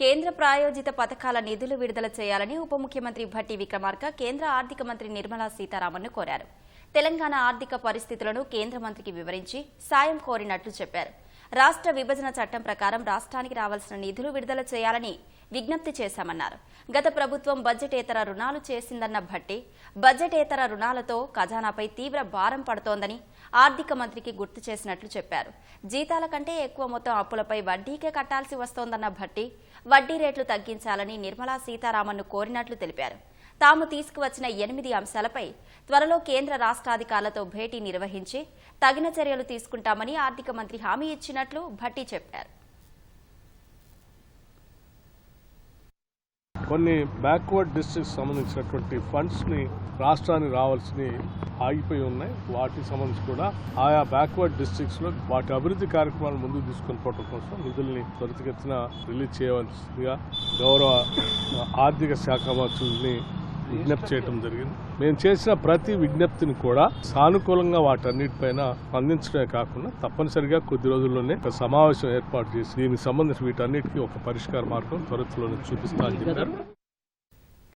కేంద్ర ప్రాయోజిత పథకాల నిధులు విడుదల చేయాలని ఉప ముఖ్యమంత్రి భట్టి విక్రమార్క కేంద్ర ఆర్థిక మంత్రి నిర్మలా సీతారామన్ను కోరారు. తెలంగాణ ఆర్థిక పరిస్థితులను కేంద్ర మంత్రికి వివరించి సాయం కోరినట్లు చెప్పారు. రాష్ట్ర విభజన చట్టం ప్రకారం రాష్ట్రానికి రావాల్సిన నిధులు విడుదల చేయాలని విజ్ఞప్తి చేశామన్నారు. గత ప్రభుత్వం బడ్జెటేతర రుణాలు చేసిందన్న భట్టి బడ్జెటేతర రుణాలతో ఖజానాపై తీవ్ర భారం పడుతోందని ఆర్థిక మంత్రికి గుర్తు చేసినట్లు చెప్పారు. జీతాల కంటే ఎక్కువ మొత్తం అప్పులపై వడ్డీకే కట్టాల్సి వస్తోందన్న భట్టి వడ్డీ రేట్లు తగ్గించాలని నిర్మలా సీతారామన్ను కోరినట్లు తెలిపారు. తాము తీసుకువచ్చిన ఎనిమిది అంశాలపై త్వరలో కేంద్ర రాష్ట్రాధికారులతో భేటీ నిర్వహించి తగిన చర్యలు తీసుకుంటామని ఆర్థిక మంత్రి హామీ ఇచ్చినట్లు భట్టి చెప్పారు. కొన్ని బ్యాక్వర్డ్ డిస్ట్రిక్ట్స్ సంబంధించినటువంటి ఫండ్స్ని రాష్ట్రానికి రావాల్సినవి ఆగిపోయి ఉన్నాయి. వాటికి సంబంధించి కూడా ఆయా బ్యాక్వర్డ్ డిస్ట్రిక్ట్స్లో వాటి అభివృద్ధి కార్యక్రమాలు ముందుకు తీసుకొని పోవడం కోసం నిధుల్ని త్వరితగతిన రిలీజ్ చేయవలసిందిగా గౌరవ ఆర్థిక శాఖ మంత్రుల్ని విజ్ఞప్తి చేయడం జరిగింది. మేము చేసిన ప్రతి విజ్ఞప్తిని కూడా సానుకూలంగా వాటన్నిటిపైన స్పందించడమే కాకుండా తప్పనిసరిగా కొద్ది రోజుల్లోనే ఒక సమావేశం ఏర్పాటు చేసి దీనికి సంబంధించి వీటన్నిటికీ ఒక పరిష్కార మార్గం త్వరలోనే చూపిస్తా అని చెప్పారు.